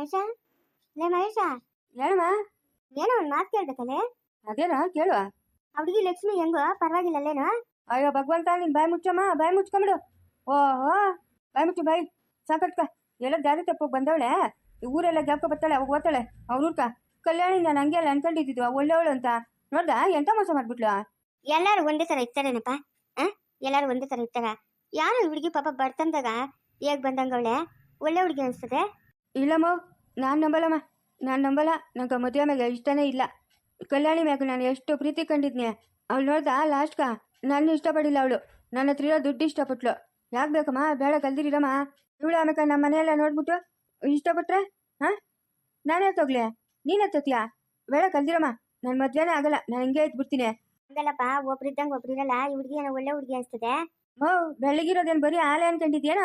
ಮಹೇಶ ಲೇ ಮಹೇಶ. ಹೇಳಮ್ಮ ಏನೋ ಒಂದು ಮಾತು ಕೇಳ್ಬೇಕಲ್ಲೇ? ಅದೇನಾ? ಕೇಳುವ. ಹುಡುಗಿ ಲಕ್ಷ್ಮಿ ಹೆಂಗೋ? ಪರವಾಗಿಲ್ಲ ಅಲ್ಲೇನೋ ಅಯ್ಯೋ ಭಗವಂತ ನೀನ್ ಬಾಯಿ ಮುಚ್ಚಮ್ಮ ಬಾಯಿ ಮುಚ್ಕೊಂಬಿಡು. ಓಹೋ ಬಾಯಿ ಮುಚ್ಚು ಬಾಯಿ. ಸಾಕಟ್ಕ ಎಲ್ಲ ದಾರಿ ತಪ್ಪೋಗಿ ಬಂದವಳೆ. ಈ ಊರೆಲ್ಲ ಜ್ಞಾಪಕ ಬರ್ತಾಳೆ ಅವಾಗ ಓದ್ತಾಳೆ. ಅವ್ನೂರ್ಕ ಕಲ್ಯಾಣಿಂದ ನಾನು ಹಂಗೆ ಅಲ್ಲ ಅನ್ಕೊಂಡಿದ್ದು ಒಳ್ಳೆಯವಳು ಅಂತ. ನೋಡ್ದ? ಎಂತ ಮೋಸ ಮಾಡ್ಬಿಟ್ಲು? ಎಲ್ಲರೂ ಒಂದೇ ಥರ ಇರ್ತಾರೇನಪ್ಪ ಆ? ಎಲ್ಲರೂ ಒಂದೇ ಸಲ ಇರ್ತಾರ. ಯಾರು ಈ ಹುಡುಗಿ ಪಾಪ ಬರ್ತಂದಾಗ ಹೇಗ್ ಬಂದಂಗವಳೆ? ಒಳ್ಳೆ ಹುಡುಗಿ ಅನಿಸ್ತದೆ? ಇಲ್ಲಮ್ಮ ನಾನು ನಂಬಲ್ಲಮ್ಮ ನಾನು ನಂಬಲ್ಲ. ನಂಗೆ ಮದುವೆ ಮ್ಯಾಗ ಇಷ್ಟನೇ ಇಲ್ಲ. ಕಲ್ಯಾಣಿ ಮ್ಯಾಗ ನಾನು ಎಷ್ಟು ಪ್ರೀತಿ ಕಂಡಿದ್ನಿ ಅವಳು ನೋಡ್ದ ಲಾಸ್ಟ್ಗ ನಾನು ಇಷ್ಟಪಡಿಲ್ಲ ಅವಳು. ನನ್ನ ಹತ್ರ ಇರೋ ದುಡ್ಡು ಇಷ್ಟಪಟ್ಲು. ಯಾಕೆ ಬೇಕಮ್ಮ? ಬೇಡ ಕಲ್ದಿರಿರಮ್ಮ. ಇವಳು ಆಮೇಲೆ ನಮ್ಮ ಮನೆಯೆಲ್ಲ ನೋಡ್ಬಿಟ್ಟು ಇಷ್ಟಪಟ್ರೆ ಹಾಂ? ನಾನೇ ತಗ್ಲೆ ನೀನೇ ತತ್ಯಾ ಬೇಡ ಕಲ್ದಿರಮ್ಮ. ನನ್ನ ಮದ್ವೆನೇ ಆಗಲ್ಲ. ನಾನು ಹಿಂಗೆ ಇದ್ಬಿಡ್ತೀನಿ. ಹಂಗಲ್ಲಪ್ಪ ಒಬ್ರಿದ್ದಂಗೆ ಒಬ್ರಿರಲ್ಲ ಈ ಹುಡುಗಿ ಏನೋ ಒಳ್ಳೆ ಹುಡುಗಿ ಅನಿಸ್ತದೆ. ಓ ಬೆಳಗಿರೋದೇನು ಬರೀ ಆಲೆ ಅನ್ಕೊಂಡಿದ್ಯೇನ?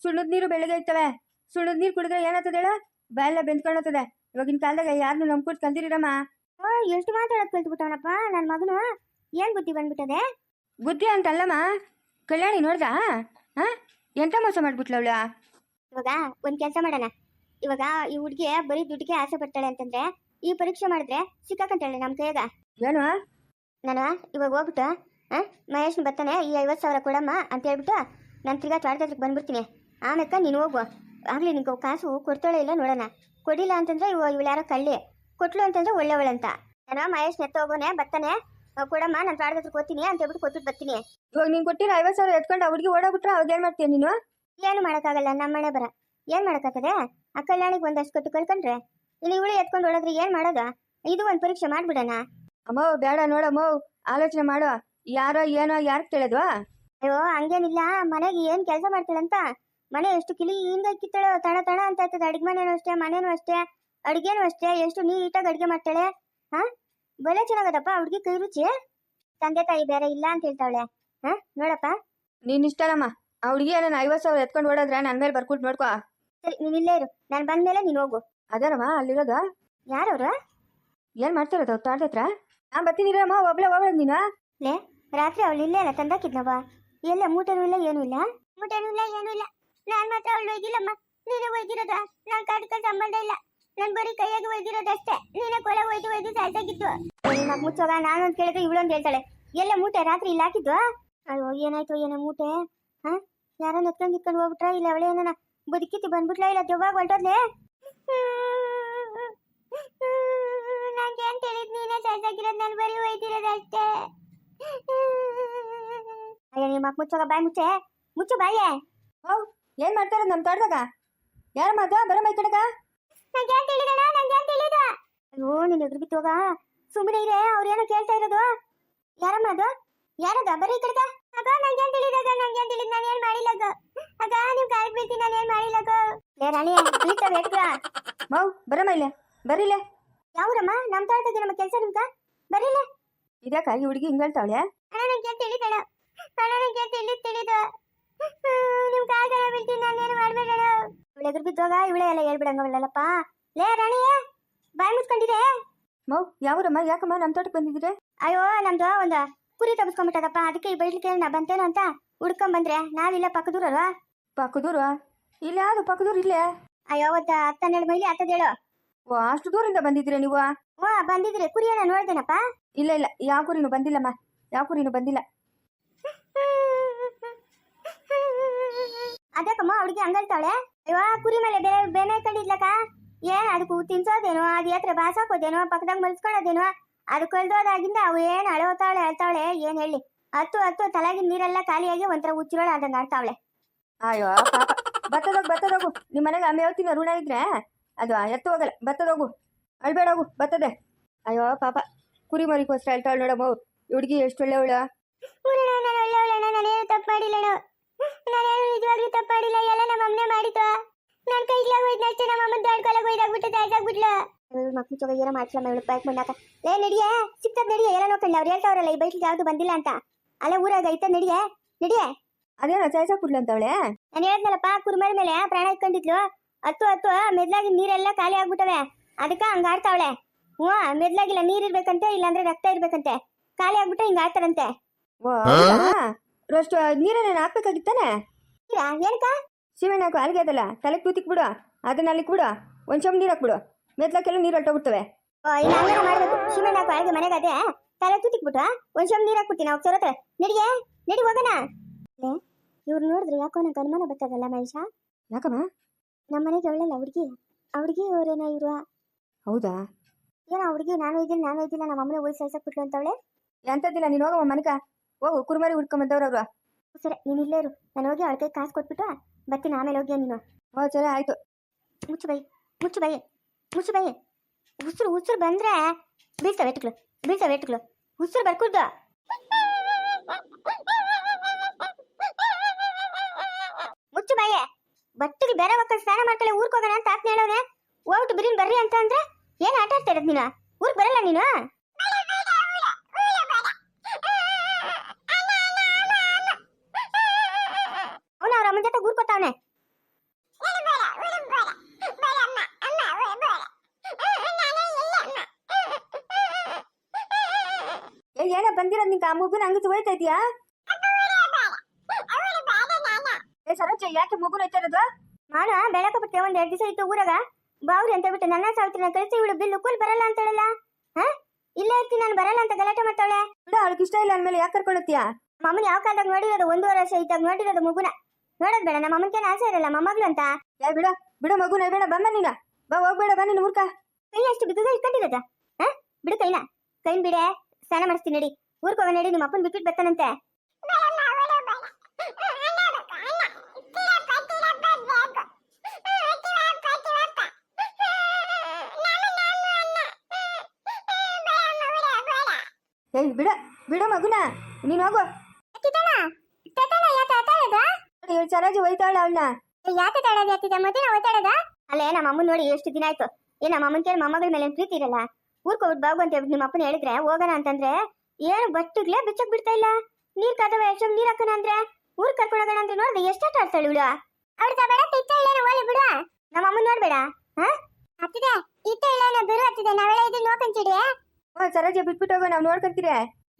ಸುಣ್ಣದ ನೀರು ಬೆಳಗ್ಗೆ ಇರ್ತವೆ. ಸುಣ್ಣದ ನೀರು ಕುಡಿದ್ರೆ ಏನಾಗ್ತದೆ ಹೇಳ? ಬಾಯೆಲ್ಲ ಬೆಂದ್ಕೊಳತದೆ ಇವಾಗಿನ ಕಾಲದಾಗ ಯಾರನ್ನು ನಂಬ್ಕೊಟ್ ಕಲ್ತಿರಮ್ಮ ಓ ಎಷ್ಟು ಮಾತಾಡೋದು ಕಲ್ತ್ಬಿಟ್ಟವನಪ್ಪ ನನ್ನ ಮಗನು? ಏನ್ ಬುದ್ಧಿ ಬಂದ್ಬಿಟ್ಟದೆ? ಬುದ್ಧಿ ಅಂತಲ್ಲಮ್ಮ. ಕಲ್ಯಾಣಿ ನೋಡ್ದಾ? ಹಾ ಎಂತ ಮೋಸ ಮಾಡ್ಬಿಟ್ಲ ಅವಳ ಇವಾಗ ಒಂದ್ ಕೆಲಸ ಮಾಡೋಣ. ಇವಾಗ ಈ ಹುಡುಗಿ ಬರೀ ದುಡ್ಡಿಗೆ ಆಸೆ ಪಡ್ತಾಳೆ ಅಂತಂದ್ರೆ ಈ ಪರೀಕ್ಷೆ ಮಾಡಿದ್ರೆ ಸಿಕ್ಕಾಕಂತಾಳೆ ನಮ್ಮ ಕೈಯಾಗ. ಏನು? ನಾನು ಇವಾಗ ಹೋಗ್ಬಿಟ್ಟು ಆ ಮಹೇಶ್ನ ಬರ್ತಾನೆ ಈ ಐವತ್ತು ಸಾವಿರ ಕೊಡಮ್ಮ ಅಂತ ಹೇಳ್ಬಿಟ್ಟು ನಾನು ತಿರ್ಗಾ ಚಾರ್ಜ್ ಬಂದ್ಬಿಡ್ತೀನಿ. ಆಮೇಲೆ ನೀನು ಹೋಗು ಆಗ್ಲಿ ನಿಂಗೆ ಕಾಸು ಕೊಡ್ತಾಳೆ ಇಲ್ಲ ನೋಡೋಣ. ಕೊಡಿಲ್ಲ ಅಂತಂದ್ರೆ ಇವ ಇವಳು ಯಾರೋ ಕಳ್ಳಿ. ಕೊಟ್ಲು ಅಂತಂದ್ರೆ ಒಳ್ಳೆಯವಳಂತ ನಾನು ಮಹೇಶ್ ನೆತ್ತ ಹೋಗೋನೆ ಬರ್ತಾನೆ. ಕೊಡಮ್ಮ ನಾನು ಹತ್ರ ಹೋಗ್ತೀನಿ ಅಂತ ಹೇಳ್ಬಿಟ್ಟು ಕೊಟ್ಬಿಟ್ಟು ಬರ್ತೀನಿ. ಇವಾಗ ನೀನು ಕೊಟ್ಟಿರೋ ಐವತ್ತು ಸಾವಿರ ಎತ್ಕೊಂಡು ಅವ್ರಿಗೆ ಹುಡುಗಿ ಓಡೋಗ್ಬಿಟ್ರೆ ಅವಾಗ ಏನು ಮಾಡ್ತೀಯ ನೀನು? ಏನು ಮಾಡೋಕ್ಕಾಗಲ್ಲ ನಮ್ಮ ಮನೆ ಬರ. ಏನು ಮಾಡೋಕ್ಕಾಗದೆ ಆ ಕಲ್ಯಾಣಿಗೆ ಒಂದಷ್ಟು ಕೊಟ್ಟು ಕಳ್ಕೊಂಡ್ರೆ? ಇನ್ನು ಇವಳು ಎತ್ಕೊಂಡು ಓಡೋದ್ರೆ ಏನು ಮಾಡೋದು? ಇದು ಒಂದು ಪರೀಕ್ಷೆ ಮಾಡ್ಬಿಡೋಣ. ಅಮ್ಮ ಬೇಡ ನೋಡಮ್ಮ ಆಲೋಚನೆ ಮಾಡು. ಯಾರೋ ಏನೋ ಯಾರು ತಿಳಿದ್ವಾ ಅಯ್ಯೋ ಹಂಗೇನಿಲ್ಲ. ಮನೆಗೆ ಏನ್ ಕೆಲಸ ಮಾಡ್ತಾಳಂತ? ಮನೆ ಎಷ್ಟು ಕ್ಲೀನ್ಗೆ ಕಿತ್ತಾಳೆ ತಣ ತಣ ಅಂತ ಇರ್ತದೆ ಅಡಿಗೆ ಮನೇನು ಅಷ್ಟೇ ಮನೇನು ಅಷ್ಟೇ ಅಡುಗೆನೂ ಅಷ್ಟೇ ಎಷ್ಟು ನೀಟಾಗಿ ಅಡಿಗೆ ಮಾಡ್ತಾಳೆ ಹಾ? ಬಲೆ ಚೆನ್ನಾಗದಪ್ಪ ಹುಡುಗಿ ಕೈ ರುಚಿ? ತಂದೆ ತಾಯಿ ಬೇರೆ ಇಲ್ಲ ಅಂತ ಹೇಳ್ತಾವಳೆ ಹಾ? ನೋಡಪ್ಪ. ನೀನ್ ಇಷ್ಟನಮ್ಮ ಆ ಹುಡುಗಿ ನಾನು ಐವತ್ತು ಸಾವಿರ ಎತ್ಕೊಂಡು ಓಡೋದ್ರೆ ನನ್ನ ಮೇಲೆ ಬರ್ಕೊಟ್ ನೋಡ್ಕೋ. ಸರಿ ನೀನ್ ಇಲ್ಲೇ ಇರು. ನಾನು ಬಂದ್ಮೇಲೆ ನೀನು ಹೋಗು. ಅದಾರಮ್ಮ ಅಲ್ಲಿರೋದ? ಯಾರವ್ರ? ಏನ್ ಮಾಡ್ತಿರೋದು ತೋಟದ ಹತ್ರ? ನಾನು ಬರ್ತೀನಿ ಇರಮ್ಮ ಒಬ್ಳೆ ಹೋಗ್ಬೇಡ ನೀನು. ಲೇ ರಾತ್ರಿ ಅವಳು ಇಲ್ಲೇ ಅಲ್ಲ ತಂದಾಕಿದ್ನವ ಎಲ್ಲ ಮೂಟೆನೂ ಇಲ್ಲ ಏನೂ ಇಲ್ಲ? ಮೂಟೆನೂ ಇಲ್ಲ ಏನೂ ಇಲ್ಲ. ನಾನ್ ಮಾತ್ರ ಅವಳು ಒಯ್ದಿಲ್ಲಮ್ಮ ನೀನೇ ಒಯ್ದಿರೋದ ನಾನ್ ಕಾಡ್ಕ ಸಂಬಂಧ ಇಲ್ಲ. ನನ್ ಬರೀ ಕೈಯಾಗ ಒಯ್ದಿರೋದಷ್ಟೇ ನೀನೇ ಕೊಲೆ ಒಯ್ದು ಒಯ್ದು ಸಾಯ್ಸಾಗಿತ್ತು ನಿಮ್ಮ ಮುಚ್ಚೋಗ ನಾನೊಂದ್ ಕೇಳಿದ್ರೆ ಇವಳೊಂದ್ ಹೇಳ್ತಾಳೆ. ಎಲ್ಲ ಮೂಟೆ ರಾತ್ರಿ ಇಲ್ಲಿ ಹಾಕಿದ್ವು? ಅಯ್ಯೋ ಏನಾಯ್ತು ಏನೋ ಮೂಟೆ? ಹಾ? ಯಾರನ್ನ ಎತ್ಕೊಂಡು ಇಟ್ಕೊಂಡು ಹೋಗ್ಬಿಟ್ರ? ಇಲ್ಲ ಅವಳೆ ಏನಾನ ಬದುಕಿತ್ತು ಬಂದ್ಬಿಟ್ಲ? ಇಲ್ಲ ದೆವ್ವಾಗ ಹೊರಟೋದ್ಲೆ ನಂಗೇನ್ ಅಂತ ಹೇಳಿದ್ ನೀನೇ ಸಾಯ್ಸಾಗಿರೋದು ನಾನು ಬರೀ ಒಯ್ದಿರೋದಷ್ಟೇ ಅಯ್ಯೋ ನಿಮ್ಮ ಮುಚ್ಚೋಗ ಬಾಯ್ ಮುಚ್ಚೆ. ಮುಚ್ಚು ಬಾಯೇ. ಹೌ ಏನು ಮಾಡ್ತಾರ ನಮ್ಮ ತೋಟದಾಗ? ಯಾರ ಮಾತಾ? ಬರಮ್ಮ ಮೈ ಕಡೆಗ. ಅಯ್ಯೋ ನಿನ್ನ ಎದುರು ಬಿತ್ತೋಗ ಸುಮ್ಮನೆ ಇದೆ ಏನೋ ಕೇಳ್ತಾ ಇರೋದು. ಯಾರಮ್ಮ ಅದು ಯಾರದ? ಬರೀ ಈ ಕಡೆಗ. ಅಗ ನಂಗೆ ತಿಳಿದಾಗ ನಂಗೆ ನಾನು ಏನ್ ಮಾಡಿಲ್ಲ ಅಗ. ಅಗ ನೀವು ಕಾಲಿಗೆ ಬೀಳ್ತೀನಿ ನಾನು ಏನ್ ಮಾಡಿಲ್ಲ ಅಗ. ಲೇ ರಾಣಿ ಮೌ ಬರಮ್ಮ ಇಲ್ಲೇ. ಬರೀಲೆ ಯಾವ್ರಮ್ಮ? ನಮ್ಮ ತೋಟದಾಗ ನಮ್ಮ ಕೆಲಸ ನಿಮ್ಗ? ಬರೀಲೆ ಇದಕ್ಕ ಈ ಹುಡುಗಿ ಹಿಂಗಳ್ತಾವಳೆ ಅಣ್ಣ ನಂಗೆ ನಂಗೆ ತಿಳಿದು ನಿಮ್ ಕಾಲ್ಗಳ ಬೀಳ್ತೀನಿ ನಾನೇನು ಮಾಡ್ಬೇಡಣ ಇವಳು ಎದುರು ಬಿದ್ದೋಗ ಇವಳೇ ಎಲ್ಲ ಹೇಳ್ಬಿಡಂಗವಳಲ್ಲಪ್ಪ. ಲೇ ರಾಣಿ ಬಾಯಿ ಮುಚ್ಕೊಂಡಿದೆ. ಮೌ ಯಾವರಮ್ಮ ಯಾಕಮ್ಮ ನಮ್ಮ ತೋಟಕ್ಕೆ ಬಂದಿದ್ದೀರಿ? ಅಯ್ಯೋ ನಮ್ದು ಒಂದು ಕುರಿ ತಗಸ್ಕೊಂಡ್ಬಿಟ್ಟದಪ್ಪ ಅದಕ್ಕೆ ಈ ಕೇಳಿ ನಾ ಬಂತೇನೋ ಅಂತ ಹುಡ್ಕೊಂಡ್ ಬಂದ್ರೆ ನಾವಿಲ್ಲ ಪಕ್ಕದೂರಲ್ವಾ? ಪಕ್ಕದೂರು? ಇಲ್ಲ ಯಾವುದು ಪಕ್ಕದೂರು ಇಲ್ಲೇ? ಅಯ್ಯೋ ಒಂದು ಹತ್ತನ್ನೆರಡು ಮೈಲಿ ಹತ್ತದೇಳು ಓ ಅಷ್ಟು ದೂರಿಂದ ಬಂದಿದ್ದೀರಾ ನೀವು? ಓ ಬಂದಿದ್ರೆ ಕುರಿಯನ್ನ ನೋಡ್ದೇನಪ್ಪ? ಇಲ್ಲ ಇಲ್ಲ ಯಾವ ಕುರಿನೂ ಬಂದಿಲ್ಲಮ್ಮ ಯಾವ ಕುರಿನೂ ಬಂದಿಲ್ಲ. ಅದಕ್ಕಮ್ಮ ಅವಳಿಗೆ ಹಂಗಲ್ತಾಳೆ ಅಯ್ಯೋ ಕುರಿ ಮೇಲೆ ಬೇರೆ ಬೇನೆ ಕಂಡಿದ್ಲಕ್ಕ ಏನ್ ಅದಕ್ಕೂ ತಿನ್ಸೋದೇನೋ ಅದು ಎತ್ರ ಬಾಸಾಕೋದೇನೋ ಪಕ್ಕದಾಗ ಮಲ್ಸ್ಕೊಳ್ಳೋದೇನೋ ಅದು ಕಳ್ದೋದಾಗಿಂದ ಅವು ಏನ್ ಅಳೋತಾವಳೆ ಅಳ್ತಾವಳೆ ಏನ್ ಹೇಳಿ. ಹತ್ತು ಹತ್ತು ತಲಾಗಿನ ನೀರೆಲ್ಲ ಖಾಲಿಯಾಗಿ ಒಂಥರ ಉಚ್ಚಿರೋಳ ಅದನ್ನ ಆಡ್ತಾವಳೆ. ಅಯ್ಯೋ ಬತ್ತದೋಗು ಬತ್ತದೋಗು ನಿಮ್ಮ ಮನೆಗೆ ಅಮ್ಮ ಹೇಳ್ತೀನಿ ಋಣ ಇದ್ರೆ ಅದು ಎತ್ತು ಹೋಗಲ್ಲ. ಬತ್ತದೋಗು ಅಳ್ಬೇಡ ಹೋಗು ಬತ್ತದೆ. ಅಯ್ಯೋ ಪಾಪ. ಕುರಿ ಮರಿಗೋಸ್ಕರ ಹೇಳ್ತಾಳೆ ನೋಡಮ್ಮ. ಹುಡುಗಿ ಎಷ್ಟು ಒಳ್ಳೆವಳು. ನಾನೇನು ತಪ್ಪು ಮಾಡಿಲ್ಲಣ್ಣ. ನಾನೇನು ನಿಜವಾಗ್ಲೂ ತಪ್ಪಾಡಿಲ್ಲ ಎಲ್ಲ ನಮ್ಮ ಅಮ್ಮನೆ ಮಾಡಿತು ನನ್ನ ಕೈಗ್ಲಾಗ ಹೋಯ್ತು ಅಷ್ಟೇ ನಮ್ಮ ಅಮ್ಮನ ದೊಡ್ಕೊಳಗೆ ಹೋಯ್ದಾಗ್ಬಿಟ್ಟು ತಾಯ್ದಾಗ್ಬಿಟ್ಲು ಮಕ್ಳು ಚೊಗ ಏನೋ ಮಾಡ್ಸಲ್ಲ ಇವಳು ಬೈಕ್ ಮಾಡಾಕ ಲೇ ನಡಿಯೇ ಸಿಕ್ತದ ನಡಿಯೇ ಎಲ್ಲ ನೋಡ್ಕೊಂಡು ಅವ್ರು ಹೇಳ್ತಾವ್ರಲ್ಲ ಈ ಬೈಕ್ಗೆ ಯಾವ್ದು ಬಂದಿಲ್ಲ ಅಂತ. ಅಲ್ಲ ಊರಾಗ ಐತ ನಡಿಯೇ ನಡಿಯೇ. ಅದೇನೋ ಚಾಯ್ಸಾಕ್ಬಿಡ್ಲು ಅಂತವಳೆ ನಾನು ಹೇಳ್ದಲ್ಲಪ್ಪ ಕುರುಮರ ಮೇಲೆ ಪ್ರಾಣ ಇಟ್ಕೊಂಡಿದ್ಲು. ಹತ್ತು ಹತ್ತು ಮೆದ್ಲಾಗಿ ನೀರೆಲ್ಲ ಖಾಲಿ ಆಗ್ಬಿಟ್ಟವೆ. ಅದಕ್ಕೆ ಹಂಗ ಆಡ್ತಾವಳೆ. ಹ್ಞೂ ಮೆದ್ಲಾಗಿಲ್ಲ ನೀರ್ ಇರ್ಬೇಕಂತೆ ಇಲ್ಲಾಂದ್ರೆ ರಕ್ತ ಇರ್ಬೇಕಂತೆ. ಖಾಲಿ ಆಗ್ಬಿಟ್ಟು ಹಿಂಗ ಆಡ್ತಾರಂತೆ. ಅಷ್ಟು ನೀರನ್ನ ಹಾಕ್ಬೇಕಾಗಿತ್ತಾನೆ? ಏನಕ್ಕ? ಶಿವಣ್ಣ ಹಾಕು ಅಲ್ಲಿಗೆ ಅದಲ್ಲ ತಲೆಗೆ ತೂತಿಕ್ ಬಿಡು ಅದನ್ನ ಅಲ್ಲಿಗೆ ಬಿಡು. ಒಂದು ಚಮ್ ನೀರು ಹಾಕ್ಬಿಡು. ಮೆತ್ಲಕ್ಕೆಲ್ಲ ನೀರು ಹೊರಟೋಗ್ಬಿಡ್ತವೆ. ಶಿವಣ್ಣ ಹಾಕು ಮನೆಗೆ ಅದೇ ತಲೆ ತುತ್ತಿಕ್ಬಿಟ್ಟು ಒಂದ್ ಚಮ್ ನೀರ್ ಹಾಕ್ಬಿಡ್ತೀನಿ ಅವಾಗ ಹತ್ರ ನಡಿಗೆ ನಡಿ ಹೋಗೋಣ. ಇವ್ರು ನೋಡಿದ್ರೆ ಯಾಕೋ ನಂಗೆ ಅನುಮಾನ ಬರ್ತದಲ್ಲ ಮಹೇಶ? ಯಾಕಮ್ಮ? ನಮ್ಮ ಮನೆಗೆ ಅವಳಲ್ಲ ಹುಡುಗಿ. ಅವ್ರಿಗೆ ಅವರೇನ ಇರುವ ಹೌದಾ? ಏನೋ ಹುಡುಗಿ ನಾನು ಇದ್ದೀನಿ ನಾನು ಇದ್ದಿಲ್ಲ ನಮ್ಮ ಅಮ್ಮನೇ ಹೋಗಿ ಸಲ್ಸಕ್ಬಿಟ್ಲು ಅಂತವಳೆ. ಎಂಥದ್ದಿಲ್ಲ ನೀನು ಹೋಗಮ್ಮ ಮನಕ ಹೋಗು ಕುರುಮರಿ ಹುಡ್ಕೊಂಬಂದವ್ರು ಅವರು. ಸರಿ ನೀನು ಇಲ್ಲೇ ಇರು. ನಾನು ಹೋಗಿ ಅವಳ ಕೈ ಕಾಸು ಕೊಟ್ಬಿಟ್ಟು ಬರ್ತೀನಿ ಆಮೇಲೆ ಹೋಗಿ ನೀನು. ಓ ಸರಿ ಆಯ್ತು. ಮುಚ್ಚು ಬೈ ಮುಚ್ಚು ಬೈ ಮುಚ್ಚು ಬೈ ಉಸಿರು ಉಸಿರು ಬಂದ್ರೆ ಬೀಳ್ತಾವೆ ಎಟ್ಗಳು ಬೀಳ್ತಾವೆ ಎಟ್ಗಳು ಉಸಿರು ಬರ್ಕೂಡ್ದು ಮುಚ್ಚು ಬಾಯೆ ಬಟ್ಟಿಗೆ ಬೇರೆ ಮಕ್ಕಳು ಸ್ನಾನ ಮಾಡ್ಕೊಳ್ಳಿ ಊರ್ಕೋಗೋಣ ಹೋಗೋಣ ಅಂತ ಆತ್ನ ಹೇಳೋನೆ ಹೋಗ್ಬಿಟ್ಟು ಬಿರಿನ್ ಬರ್ರಿ ಅಂತ ಅಂದ್ರೆ ಏನ್ ಆಟ ಆಡ್ತಾ ಇರೋದು ನೀನು? ಊರ್ಗ್ ಬರಲ್ಲ ನೀನು? ನಿಂಗೆ ಆ ಮಗುನ ಹಂಗೆ ಇದೆಯಾ ಏ ಸರೋಜ ಯಾಕೆ ಮಗುನ ಹೋಯ್ತಾ ಇರೋದು ಮಾಡ ಬೆಳಕ ಬಿಟ್ಟೆ ಒಂದ್ ಎರಡ್ ದಿವಸ ಇತ್ತು ಊರಾಗ. ಬಾವ್ರಿ ಅಂತ ಬಿಟ್ಟು ನನ್ನ ಸಾವಿತ್ರಿ ಕಳಿಸಿ ಇವಳು ಬಿಲ್ಲು ಕೂಲ್ ಬರಲ್ಲ ಅಂತ ಹೇಳಲ್ಲ ಹಾ? ಇಲ್ಲೇ ಇರ್ತೀನಿ ನಾನು ಬರಲ್ಲ ಅಂತ ಗಲಾಟೆ ಮಾಡ್ತಾಳೆ ಬಿಡು ಅವಳಿಗೆ ಇಷ್ಟ ಇಲ್ಲ ಅಂದ್ಮೇಲೆ ಯಾಕೆ ಕರ್ಕೊಳತ್ತೀಯಾ ಮಮ್ಮನ ಯಾವ ಕಾಲದಾಗ ನೋಡಿರೋದು ಒಂದೂವರೆ ವರ್ಷ ಇದ್ದಾಗ ನೋಡಿರೋದು ಮಗುನ. ನೋಡೋದ್ ಬೇಡ ನಮ್ಮ ಅಮ್ಮನ್ಕೇನು ಆಸೆ ಇರಲ್ಲ ಮೊಮ್ಮಗ್ಳು ಅಂತ. ಏ ಬಿಡ ಬಿಡ ಮಗುನ ಬೇಡ ಬಂದ ನೀನ. ಬಾ ಹೋಗ್ಬೇಡ ಬಾ ನೀನು ಊರ್ಕ. ಕೈ ಅಷ್ಟು ಬಿದ್ದು ಇಟ್ಕೊಂಡಿರೋದ? ಹಾ? ಬಿಡು ಕೈನ. ಕೈನ್ ಬಿಡೆ ಸ್ನಾನ ಮಾಡಿಸ್ತೀನಿ ನಡಿ. ಊರ್ಗ್ ಹೋಗೋಣ ನಡಿ ನಿಮ್ಮ ಅಪ್ಪನ್ ಬಿಟ್ಬಿಟ್ಟು ಬರ್ತಾನಂತೆ. ಏಯ್, ಬಿಡ ಬಿಡ ಮಗುನ. ನೀನು ಹೋಗು. ಇವಳು ಸರೋಜ ಹೋಯ್ತಾವಳ ಅವಳನ್ನ. ಯಾಕೆ ತಡದ ಯಾತಿದ್ದ ಮತ್ತೆ ನಾವು ಒತ್ತಾಡದ ಅಲ್ಲೇ, ನಮ್ಮ ಅಮ್ಮನ ನೋಡಿ ಎಷ್ಟು ದಿನ ಆಯ್ತು. ಏ, ನಮ್ಮ ಅಮ್ಮನ್ ಕೇಳಿ ಮೊಮ್ಮಗಳ ಮೇಲೆ ಏನ್ ಪ್ರೀತಿ ಇರಲ್ಲ? ಊರ್ಕೋಬಿಟ್ಟು ಬಾಗು ಅಂತ ಹೇಳ್ಬಿಟ್ಟು ನಿಮ್ಮ ಅಪ್ಪನ ಹೇಳಿದ್ರೆ, ಹೋಗೋಣ ಅಂತಂದ್ರೆ ಏನು ಬಟ್ಟುಗ್ಲೇ ಬಿಚ್ಚಕ್ ಬಿಡ್ತಾ ಇಲ್ಲ? ನೀರ್ ಕಾದವ ಎಷ್ಟು ನೀರ್ ಹಾಕೋಣ ಅಂದ್ರೆ? ಊರ್ ಕರ್ಕೊಂಡೋಗೋಣ ಅಂದ್ರೆ ನೋಡ್ದೆ ಎಷ್ಟಾಟ ಆಡ್ತಾಳೆ ಇವಳು ಅವ್ರದ ಬೇಡ ತಿತ್ತ ಇಲ್ಲ ಓಲಿ ಬಿಡು. ನಮ್ಮ ಅಮ್ಮ ನೋಡ್ಬೇಡ ಹಾ? ಹತ್ತಿದೆ ಇತ್ತ ಇಲ್ಲ ಬಿರು ಹತ್ತಿದೆ. ನಾವೆಲ್ಲ ಇದು ನೋಡ್ಕೊಂತಿಡಿ ಓ ಸರೋಜ ಬಿಟ್ಬಿಟ್ಟು ಹೋಗೋ ನಾವು ನೋಡ್ಕೊಂತೀರಿ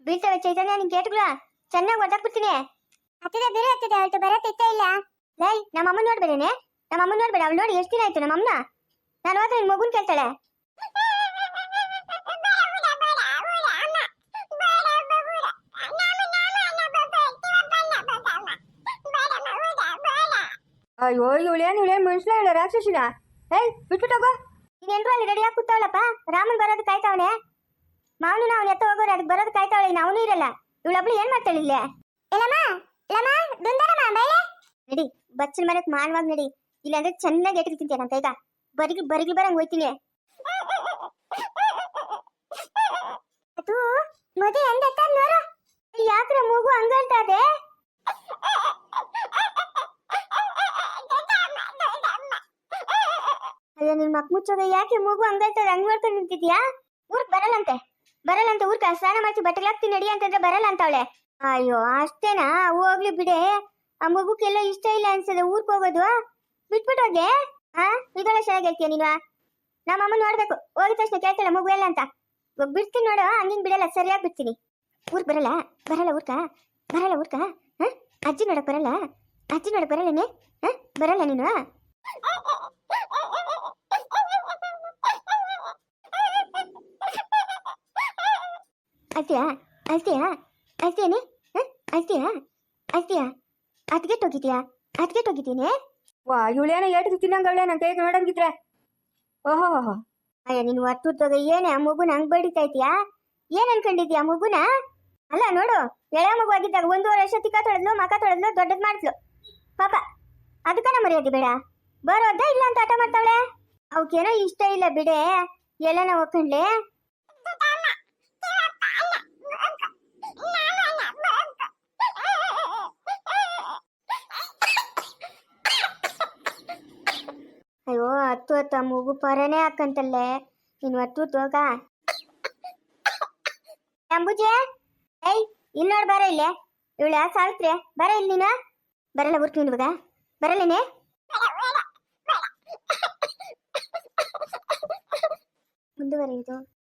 ಬೀಳ್ತವೆ ಚೈತನ್ಯ ನಿನ್ ಗೇಟ್ಗಳ? ಚೆನ್ನಾಗಿ ಒದ್ದಾಕ್ಬಿಡ್ತೀನಿ. ಹತ್ತಿದೆ ಬಿರು ಹತ್ತಿದೆ. ಅವಳು ಬರೋ ತಿತ್ತ ಇಲ್ಲ. ಲೈ ನಮ್ಮ ಅಮ್ಮ ನೋಡ್ಬೇಡೇನೆ? ನಮ್ಮ ಅಮ್ಮ ನೋಡ್ಬೇಡ ಅವಳು ನೋಡಿ ಎಷ್ಟು ದಿನ ಆಯ್ತು ನಮ್ಮ ಅಮ್ಮನ? ನಾನು ಹೋದ್ರೆ ನಿನ್ ಮಗುನ್ ಕೇಳ್ತಾಳೆ. ಅಯ್ಯೋ ಇವಳೇನು ಇವಳೇನು ಮನುಷ್ಯ ಇಲ್ಲ ರಾಕ್ಷಸಿನ? ಏಯ್ ಬಿಟ್ಬಿಟ್ಟು ಹೋಗೋ. ನೀನೆಲ್ರು ಅಲ್ಲಿ ರೆಡಿ ಆಗಿ ಕೂತಾವಳಪ್ಪ? ರಾಮನ್ ಬರೋದು ಕಾಯ್ತಾವನೆ? ಮಾವನು ಅವ್ನು ಎತ್ತ ಹೋಗೋರು ಅದಕ್ಕೆ ಬರೋದು ಕಾಯ್ತಾವಳೆ ಇನ್ನು ಅವನು ಇರಲ್ಲ. ಇವಳೊಬ್ಳು ಏನ್ ಮಾಡ್ತಾಳೆ ಇಲ್ಲೇ? ನಡಿ ಬಚ್ಚನ ಮನೆಗ್ ಮಾನವಾಗಿ ನಡಿ. ಇಲ್ಲಾಂದ್ರೆ ಚೆನ್ನಾಗಿ ಎಟ್ಗೆ ತಿಂತೀಯ ಅಂತ ಕೈಗ ಬರಿ ಬರಿಗ್ಲು ಬರಂಗ್ ಹೋಯ್ತೀನಿ. ಅದು ಮದುವೆ ಎಂದತ್ತ ನೋಡು. ಯಾಕ್ರೆ ಮೂಗು ಹಂಗಂತಾದೆ ಅಯ್ಯೋ ನಿನ್ ಮಕ್ ಮುಚ್ಚೋಗ ಯಾಕೆ ಮಗು ಹಂಗಾಯ್ತದೆ ಹಂಗ್ ಮಾಡ್ಕೊಂಡು ನಿಂತಿದ್ಯಾ? ಊರ್ಗ್ ಬರಲ್ಲಂತೆ. ಬರಲ್ಲಂತೆ ಊರ್ಗ. ಸ್ನಾನ ಮಾಡ್ಸಿ ಬಟ್ಟೆಗೆ ಹಾಕ್ತೀನಿ ನಡಿ ಅಂತಂದ್ರೆ ಬರಲ್ಲ ಅಂತವಳೆ ಅಯ್ಯೋ, ಅಷ್ಟೇನಾ? ಹೋಗ್ಲಿ ಬಿಡೆ. ಆ ಮಗುಕ್ಕೆಲ್ಲ ಇಷ್ಟ ಇಲ್ಲ ಅನ್ಸದೆ ಊರ್ಗ್ ಹೋಗೋದು? ಬಿಟ್ಬಿಟ್ಟು ಹೋಗೆ. ಹಾ ಚೆನ್ನಾಗಿ ಹೇಳ್ತೀಯ ನೀನು. ನಮ್ಮ ಅಮ್ಮ ನೋಡ್ಬೇಕು. ಹೋಗಿದ ತಕ್ಷಣ ಕೇಳ್ತಾಳೆ ಮಗು ಎಲ್ಲ ಅಂತ. ಇವಾಗ ಬಿಡ್ತೀನಿ ನೋಡು. ಹಂಗಿಂಗ್ ಬಿಡಲ್ಲ. ಸರಿಯಾಗಿ ಬಿಡ್ತೀನಿ. ಊರ್ಗ್ ಬರಲ್ಲ? ಬರಲ್ಲ ಊರ್ಕ ಬರಲ್ಲ ಊರ್ಕ ಹಾ? ಅಜ್ಜಿ ನೋಡಕ್ ಬರಲ್ಲ? ಅಜ್ಜಿ ನೋಡಕ್ ಬರಲ್ಲನೆ? ಹಾ? ಬರಲ್ಲ ನೀನು? ಅಳ್ತೀಯಾ? ಅಳ್ತೀಯಾ? ಅಳ್ತೀಯನೇ? ಅಸ್ತಿಯಾ ಅಸ್ತಿಯಾ ಅತ್ಗೆ ತೊಗಿತೀಯಾ ಅತ್ಗೆ ತೊಗಿತೀನಿ ವಾ ಇವಳೇನೋ ತಿನ್ನಂಗ ತಿನ್ನಂಗವಳೆ ನನ್ನ ಕೈಗೆ ನೋಡಂಗಿದ್ರೆ. ಓಹೋ ಹೋ ಅಯ್ಯ ನೀನು ಒತ್ತುತ್ತೋಗ ಏನೇ? ಆ ಮಗುನ ಹಂಗ್ ಬಡಿತಾ ಇದೀಯಾ ಏನ್ ಅನ್ಕೊಂಡಿದ್ಯಾ ಮಗುನ? ಅಲ್ಲ ನೋಡು ಎಳೆ ಮಗು ಆಗಿದ್ದಾಗ ಒಂದೂವರೆ ವರ್ಷ ತಿಕ್ಕ ತೊಳೆದ್ಲು ಮಕ ತೊಳೆದ್ಲು ದೊಡ್ಡದ್ ಮಾಡಿದ್ಲು. ಪಾಪ ಅದಕ್ಕನ ಮರ್ಯಾದೆ ಬೇಡ. ಬರೋದ ಇಲ್ಲ ಅಂತ ಆಟ ಮಾಡ್ತಾವಳೆ? ಅವಕ್ಕೇನೋ ಇಷ್ಟ ಇಲ್ಲ ಬಿಡೆ. ಎಲ್ಲನ ಒಕ್ಕಂಡ್ಲೆ ಹತ್ತು ಆ ಮೂಗು ಪರನೇ ಹಾಕಂತಲ್ಲೇ. ನೀನು ಹತ್ತು ತೋಗ. ಅಂಬುಜೆ, ಏಯ್ ಇಲ್ಲಿ ನೋಡ್ ಬರ ಇಲ್ಲೇ. ಇವಳ ಬರ ಇಲ್ಲಿ ನೀನು? ಬರಲ್ಲ ಊರ್ಕ್ ನೀನು ಇವಾಗ. ಬರಲ್ಲೇನೆ ಮುಂದುವರಿಯುವುದು